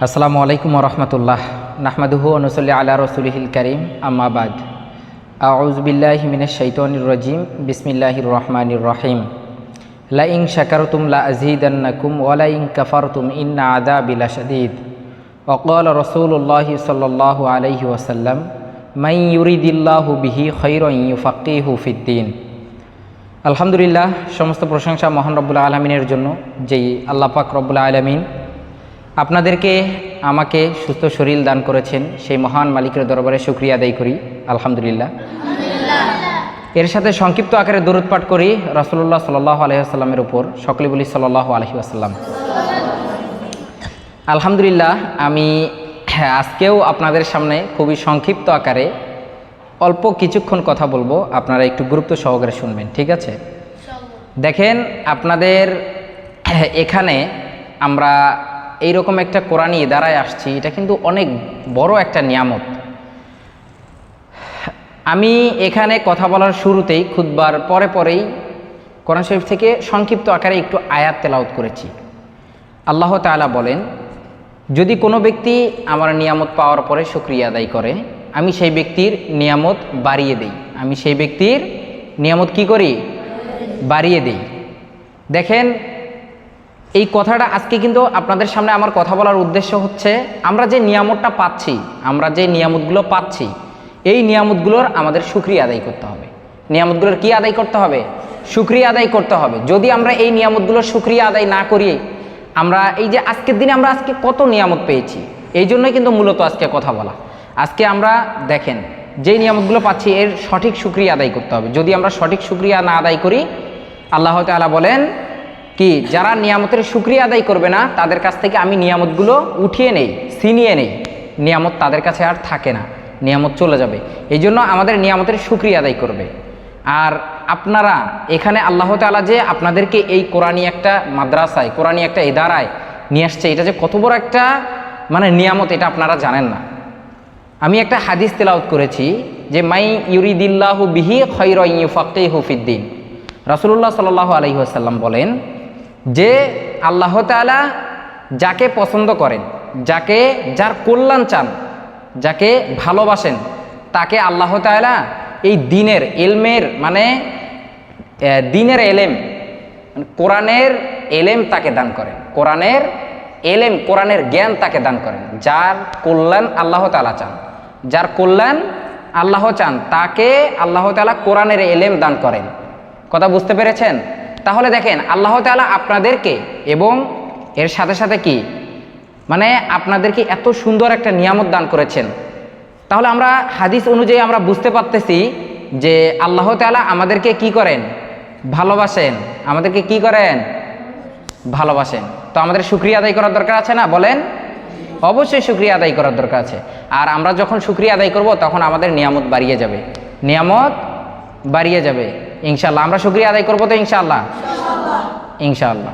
আসসালামু আলাইকুম রহমতুল্লাহ নাহমাদুহু অনুসল্লি আলা রসুলহিল করিম আম্মাবাদ আউজবিল্লাহ মিনাশ শৈতনির রজিম বিসমিল্লাহির রহমানির রহিম লাইং শাকারতুম লা আজিদান্নাকুম ওয়ালাইং কাফারতুম ইন্না আদা বিলা শাদীদ وقال رسول الله صلى الله عليه وسلم من يريد الله به خيرا يفقهه في الدين আলহামদুলিল্লাহ সমস্ত প্রশংসা মহান রব্বুল্লা আলমিনের জন্য যেই আল্লাহ পাক রব্বুল্লা আলমিন আপনাদেরকে আমাকে সুস্থ শরীর দান করেছেন সেই মহান মালিকের দরবারে শুক্রিয়া আদায় করি আলহামদুলিল্লাহ। এর সাথে সংক্ষিপ্ত আকারে দূরত পাঠ করি রসুল্লাহ সাল্লাহ আলহিহাস্লামের উপর সকলে বলি সাল্লাহ আলহি আসাল্লাম আলহামদুলিল্লাহ আমি আজকেও আপনাদের সামনে খুবই সংক্ষিপ্ত আকারে অল্প কিছুক্ষণ কথা বলব আপনারা একটু গুরুত্ব সহকারে শুনবেন ঠিক আছে? দেখেন আপনাদের এখানে আমরা এইরকম একটা কোরআনি দাঁড়ায় আসছি, এটা কিন্তু অনেক বড় একটা নিয়ামত। আমি এখানে কথা বলার শুরুতেই খুদবার পরে পরেই কোরআন শরীফ থেকে সংক্ষিপ্ত আকারে একটু আয়াত তেলাওত করেছি। আল্লাহ তাআলা বলেন, যদি কোনো ব্যক্তি আমার নিয়ামত পাওয়ার পরে শুক্রিয়া আদায় করে, আমি সেই ব্যক্তির নিয়ামত বাড়িয়ে দেই। আমি সেই ব্যক্তির নিয়ামত কি করি? বাড়িয়ে দেই। দেখেন এই কথাটা আজকে কিন্তু আপনাদের সামনে আমার কথা বলার উদ্দেশ্য হচ্ছে, আমরা যে নিয়ামতটা পাচ্ছি, আমরা যে নিয়ামতগুলো পাচ্ছি, এই নিয়ামতগুলোর আমাদের সুক্রিয়া আদায় করতে হবে। নিয়ামতগুলোর কি আদায় করতে হবে? সুক্রিয়া আদায় করতে হবে। যদি আমরা এই নিয়ামতগুলোর সুক্রিয়া আদায় না করি, আমরা এই যে আজকের দিনে আমরা আজকে কত নিয়ামত পেয়েছি, এই জন্যই কিন্তু মূলত আজকে কথা বলা। আজকে আমরা দেখেন, যেই নিয়ামতগুলো পাচ্ছি, এর সঠিক সুক্রিয়া আদায় করতে হবে। যদি আমরা সঠিক সুক্রিয়া না আদায় করি, আল্লাহ তাআলা বলেন কি, যারা নিয়ামতের সুক্রিয়া আদায় করবে না, তাদের কাছ থেকে আমি নিয়ামতগুলো উঠিয়ে নেই, ছিনিয়ে নেই। নিয়ামত তাদের কাছে আর থাকে না, নিয়ামত চলে যাবে। এই জন্য আমাদের নিয়ামতের সুক্রিয়া আদায় করবে। আর আপনারা, এখানে আল্লাহ তালা যে আপনাদেরকে এই কোরআনী একটা মাদ্রাসায় কোরআনী একটা এদারায় নিয়ে আসছে, এটা যে কত বড় একটা মানে নিয়ামত, এটা আপনারা জানেন না। আমি একটা হাদিস তেলাউত করেছি যে, মাই ইউরিদিল্লাহু বিহি খৈরফাক্তি হুফিদ্দিন রাসুল্লাহ সাল আলহি আসাল্লাম বলেন যে আল্লাহ তাআলা যাকে পছন্দ করেন, যাকে যার কল্যাণ চান, যাকে ভালোবাসেন, তাকে আল্লাহ তাআলা এই দিনের এলমের মানে দিনের এলেম মানে কোরআনের এলেম তাকে দান করেন। কোরআনের এলেম, কোরআনের জ্ঞান তাকে দান করেন। যার কল্যাণ আল্লাহ তাআলা চান। যার কল্যাণ আল্লাহ চান, তাকে আল্লাহ তাআলা কোরআনের এলেম দান করেন। কথা বুঝতে পেরেছেন? তাহলে দেখেন, আল্লাহ তাআলা আপনাদেরকে এবং এর সাথে সাথে কি? মানে আপনাদেরকে এত সুন্দর একটা নিয়ামত দান করেছেন। তাহলে আমরা হাদিস অনুযায়ী আমরা বুঝতে পারতেছি যে আল্লাহ তাআলা আমাদেরকে কি করেন? ভালোবাসেন। আমাদেরকে কি করেন? ভালোবাসেন। তো আমাদের শুক্রিয়া আদায় করার দরকার আছে না? বলেন। অবশ্যই শুক্রিয়া আদায় করার দরকার আছে। আর আমরা যখন শুক্রিয়া আদায় করব, তখন আমাদের নিয়ামত বাড়িয়ে যাবে। নিয়ামত বাড়িয়ে যাবে। ইনশাল্লাহ আমরা শুক্রিয়া আদায় করব তো ইনশাল্লাহ ইনশাআল্লাহ।